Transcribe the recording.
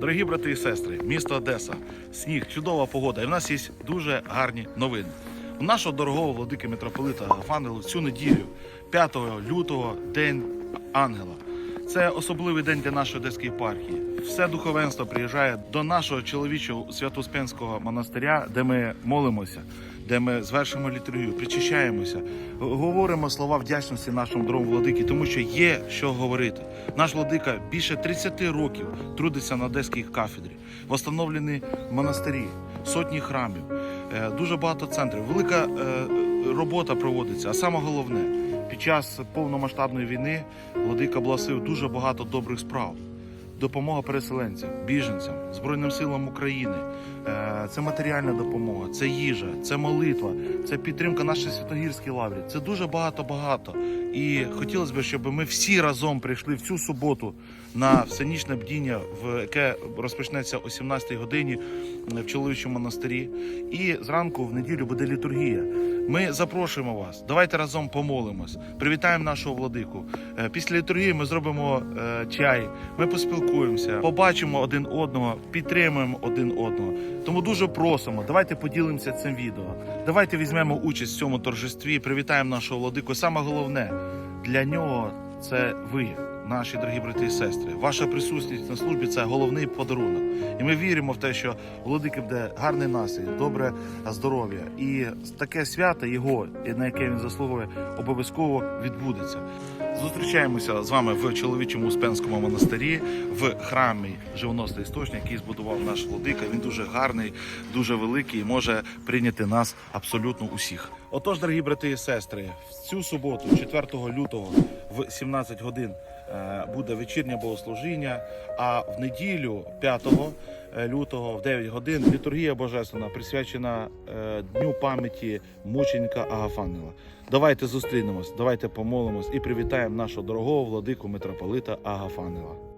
Дорогі брати і сестри, місто Одеса, сніг, чудова погода. І в нас є дуже гарні новини. У нашого дорогого владики митрополита Гафангела цю неділю, 5 лютого, День Ангела. Це особливий день для нашої одеської єпархії. Все духовенство приїжджає до нашого чоловічого Святоуспенського монастиря, де ми молимося, де ми звершимо літургію, причащаємося, говоримо слова вдячності нашому дорогому владикі, тому що є що говорити. Наш владика більше 30 років трудиться на одеській кафедрі, встановлені монастирі, сотні храмів, е, дуже багато центрів. Велика е, робота проводиться. А саме головне, під час повномасштабної війни владика бласив дуже багато добрих справ. Допомога переселенцям, біженцям, Збройним силам України. Е, Це матеріальна допомога, це їжа, це молитва, це підтримка нашої святогірській лаврі. Це дуже багато-багато. І хотілося б, щоб ми всі разом прийшли в цю суботу на всенічне бдіння, в яке розпочнеться о 17-й годині в чоловічому монастирі. І зранку в неділю буде літургія. Ми запрошуємо вас. Давайте разом помолимось. Привітаємо нашого владику. Е, Після літургії ми зробимо е, чай. Ми поспілкуємося, побачимо один одного, підтримуємо один одного. Тому дуже просимо, давайте поділимося цим відео. Давайте візьмемо участь в цьому торжестві, привітаємо нашого владику. Саме головне для нього це ви, наші дорогі брати і сестри. Ваша присутність на службі це головний подарунок. І ми віримо в те, що у владики буде гарний настрій, добре здоров'я. І таке свято його, на яке він заслуговує, обов'язково відбудеться. Зустрічаємося з вами в чоловічому Успенському монастирі в храмі Живоносний істочник, який збудував наш владика. Він дуже гарний, дуже великий і може прийняти нас абсолютно усіх. Отож, дорогі брати і сестри, в цю суботу, 4 лютого, в 17 годин буде вечірнє богослужіння. А в неділю, 5 лютого, в 9 годин, літургія божественна присвячена е, дню пам'яті мученика Агафанила. Давайте зустрінемось, давайте помолимось і привітаємо нашого дорогого владику митрополита Агафангела.